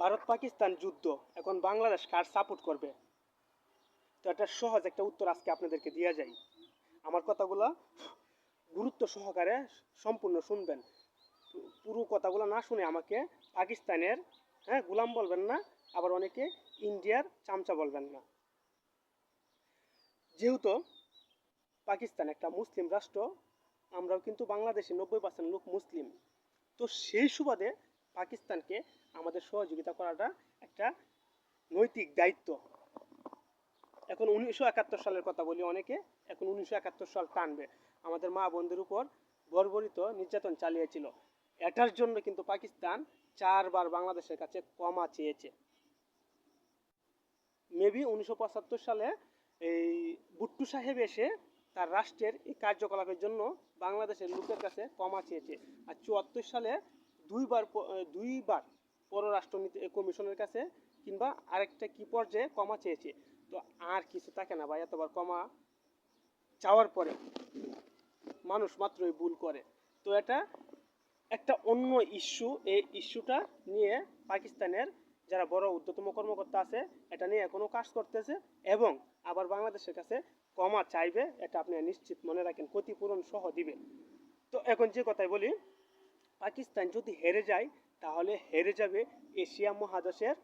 ভারত পাকিস্তান যুদ্ধ, এখন বাংলাদেশ কার সাপোর্ট করবে? তো একটা সহজ একটা উত্তর আজকে আপনাদেরকে দেওয়া যায় আমার কথাগুলো গুরুত্ব সহকারে সম্পূর্ণ শুনবেন। পুরো কথাগুলো না শুনে আমাকে পাকিস্তানের হ্যাঁ গুলাম বলবেন না, আবার অনেকে ইন্ডিয়ার চামচা বলবেন না। যেহেতু পাকিস্তান একটা মুসলিম রাষ্ট্র, আমরাও কিন্তু বাংলাদেশে নব্বই পার্সেন্ট লোক মুসলিম। তো সেই সুবাদে পাকিস্তানকে আমাদের সহযোগিতা করাটা একটা নৈতিক দায়িত্ব। এখন উনিশশো একাত্তর সালের কথা বলি অনেকে, এখন উনিশশো একাত্তর সাল টানবে। আমাদের মা বোনদের উপর বর্বরিত নির্যাতন চালিয়েছিল। এটার জন্য কিন্তু পাকিস্তান চারবার বাংলাদেশের কাছে ক্ষমা চেয়েছে। মেবি উনিশশো পঁচাত্তর সালে এই বুট্টু সাহেব এসে তার রাষ্ট্রের এই কার্যকলাপের জন্য বাংলাদেশের লোকের কাছে ক্ষমা চেয়েছে। আর চুয়াত্তর সালে দুইবার দুইবার পররাষ্ট্রনীতি কমিশনের কাছে কিংবা আরেকটা কি পর্যায়ে ক্ষমা চেয়েছে। তো আর কিছু থাকে না ভাই, এতবার ক্ষমা চাওয়ার পরে মানুষ মাত্রই ভুল করে। তো এটা একটা অন্য ইস্যু, এই ইস্যুটা নিয়ে পাকিস্তানের যারা বড় ঊর্ধ্বতম কর্মকর্তা আছে, এটা নিয়ে এখনও কাজ করতেছে এবং আবার বাংলাদেশের কাছে ক্ষমা চাইবে, এটা আপনি নিশ্চিত মনে রাখেন, ক্ষতিপূরণ সহ দিবে। তো এখন যে কথাই বলি পাকিস্তান যদি হেরে যায়, তাহলে হেরে যাবে এশিয়া মহাদেশের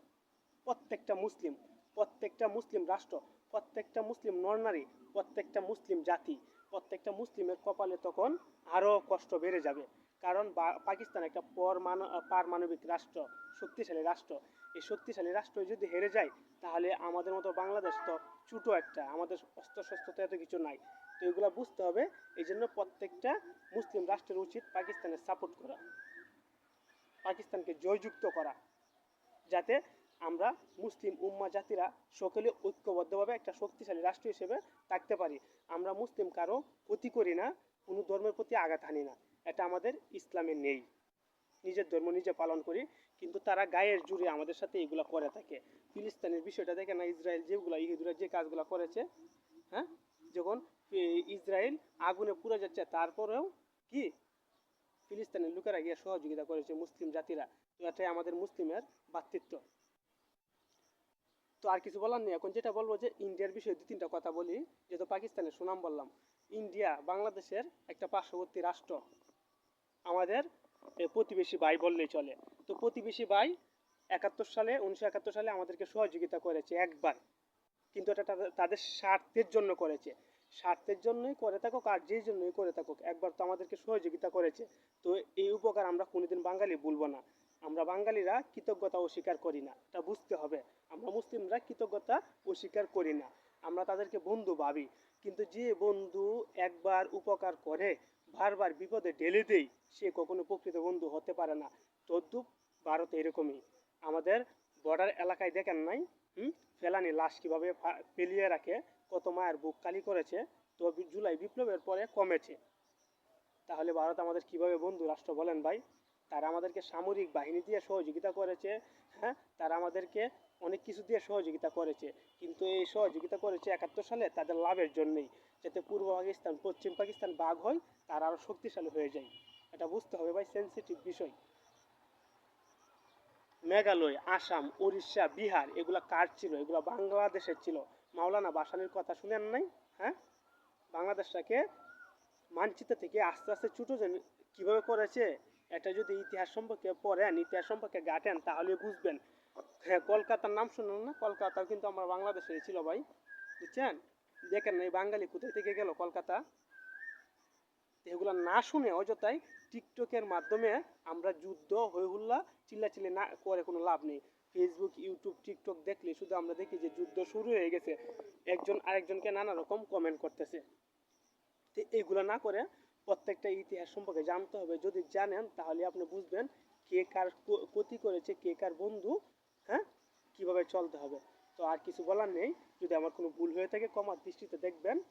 প্রত্যেকটা মুসলিম প্রত্যেকটা মুসলিম রাষ্ট্র, প্রত্যেকটা মুসলিম নরনারী প্রত্যেকটা মুসলিম জাতি, প্রত্যেকটা মুসলিমের কপালে তখন আরও কষ্ট বেড়ে যাবে। কারণ পাকিস্তান একটা পরমাণু, পারমাণবিক রাষ্ট্র, শক্তিশালী রাষ্ট্র। এই শক্তিশালী রাষ্ট্র যদি হেরে যায়, তাহলে আমাদের মতো বাংলাদেশ তো ছোটো একটা, আমাদের অস্ত্র শস্ত্র তো এত কিছু নাই। তো এগুলো বুঝতে হবে। এই জন্য প্রত্যেকটা মুসলিম রাষ্ট্রের উচিত পাকিস্তানের সাপোর্ট করা। পাকিস্তানকে জয়যুক্ত করা। যাতে আমরা মুসলিম উম্মা জাতিরা সকলে ঐক্যবদ্ধভাবে একটা শক্তিশালী রাষ্ট্র হিসেবে থাকতে পারি। আমরা মুসলিম কারও ক্ষতি করি না, কোনো ধর্মের প্রতি আঘাত হানি না। এটা আমাদের ইসলামে নেই। নিজের ধর্ম নিজে পালন করি, কিন্তু তারা গায়ের জুড়ে আমাদের সাথে এগুলো করে থাকে। ফিলিস্তিনের বিষয়টা দেখে না, ইসরায়েল যেগুলো, ইহুদিরা যে কাজগুলো করেছে হ্যাঁ? যখন ইসরায়েল আগুনে পুড়ে যাচ্ছে। তারপরেও কি? ফিলিস্তিনের লোকেরা গিয়ে সহযোগিতা করেছে মুসলিম জাতিরা। তো এটাই আমাদের মুসলিমের ভাতৃত্ব। তো আর কিছু বলার নেই। এখন যেটা বলব যে ইন্ডিয়ার বিষয়ে দু তিনটা কথা বলি। যেহেতু পাকিস্তানের সুনাম বললাম, ইন্ডিয়া বাংলাদেশের একটা পার্শ্ববর্তী রাষ্ট্র। আমাদের প্রতিবেশী ভাই বললেই চলে। তো প্রতিবেশী ভাই একাত্তর সালে, উনিশশো একাত্তর সালে আমাদেরকে সহযোগিতা করেছে একবার। কিন্তু এটা তাদের স্বার্থের জন্য করেছে। স্বার্থের জন্যই করে থাকুক আর যেই জন্যই করে থাকুক, একবার তো আমাদেরকে সহযোগিতা করেছে। তো এই উপকার আমরা কোনোদিন বাঙালি ভুলবো না। আমরা বাঙালিরা কৃতজ্ঞতা অস্বীকার করি না, এটা বুঝতে হবে। আমরা মুসলিমরা কৃতজ্ঞতা অস্বীকার করি না। আমরা তাদেরকে বন্ধু ভাবি। কিন্তু যে বন্ধু একবার উপকার করে, বারবার বিপদে ঢেলে দেই, সে কখনো প্রকৃত বন্ধু হতে পারে না। তদ্রুপ ভারত এরকমই। আমাদের বর্ডার এলাকায় দেখেন নাই? ফেলানি লাশ কীভাবে ফেলিয়ে রাখে, কত মায়ের বুক কালি করেছে, তো জুলাই বিপ্লবের পরে কমেছে। তাহলে ভারত আমাদের কীভাবে বন্ধু? রাষ্ট্র বলেন ভাই। তারা আমাদেরকে সামরিক বাহিনী দিয়ে সহযোগিতা করেছে হ্যাঁ? তারা আমাদেরকে অনেক কিছু দিয়ে সহযোগিতা করেছে। কিন্তু এই সহযোগিতা করেছে একাত্তর সালে তাদের লাভের জন্যই। যাতে পূর্ব পাকিস্তান, পশ্চিম পাকিস্তান বাঘ হয়, তারা আরও শক্তিশালী হয়ে যায়। এটা বুঝতে হবে ভাই সেন্সিটিভ বিষয়। মেঘালয়, আসাম, উড়িষ্যা, বিহার, এগুলো কার ছিল? এগুলো বাংলাদেশের ছিল। মাওলানা বাসানির কথা শুনেন নাই? হ্যাঁ? বাংলাদেশটাকে মানচিত্র থেকে আস্তে আস্তে ছোটো যে কীভাবে করেছে, এটা যদি ইতিহাস সম্পর্কে পড়েন, ইতিহাস সম্পর্কে গাটেন, তাহলে বুঝবেন। হ্যাঁ কলকাতার নাম শুনুন না? কলকাতাও কিন্তু আমার বাংলাদেশের ছিল ভাই। বুঝছেন? দেখেন এই বাঙালি কোথায় থেকে গেল কলকাতা? এগুলো না শুনে অযথাই টিকটকের মাধ্যমে আমরা যুদ্ধ হই হুল্লা চিল্লাচিল্লি না করে কোনো লাভ নেই। ফেসবুক ইউটিউব টিকটক দেখলে শুধু আমরা দেখি যে যুদ্ধ শুরু হয়ে গেছে। একজন আরেকজনকে নানা রকম কমেন্ট করতেছে। তো এইগুলো না করে প্রত্যেকটা ইতিহাস সম্পর্কে জানতে হবে। যদি জানেন তাহলে আপনি বুঝবেন কে কার ক্ষতি করেছে, কে কার বন্ধু হ্যাঁ? কীভাবে চলতে হবে। তো আর কিছু বলার নেই। যদি আমার কোনো ভুল হয়ে থাকে কমার দৃষ্টিতে দেখবেন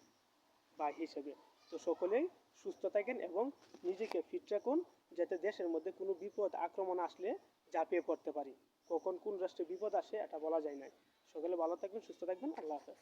বা হিসেবে। তো সকলেই সুস্থ থাকেন এবং নিজেকে ফিট রাখুন, যাতে দেশের মধ্যে কোনো বিপদ, আক্রমণ আসলে ঝাঁপিয়ে পড়তে পারি। কখন কোন রাষ্ট্রে বিপদ আসে এটা বলা যায় না সকলে ভালো থাকবেন, সুস্থ থাকবেন। আল্লাহ হাফেজ।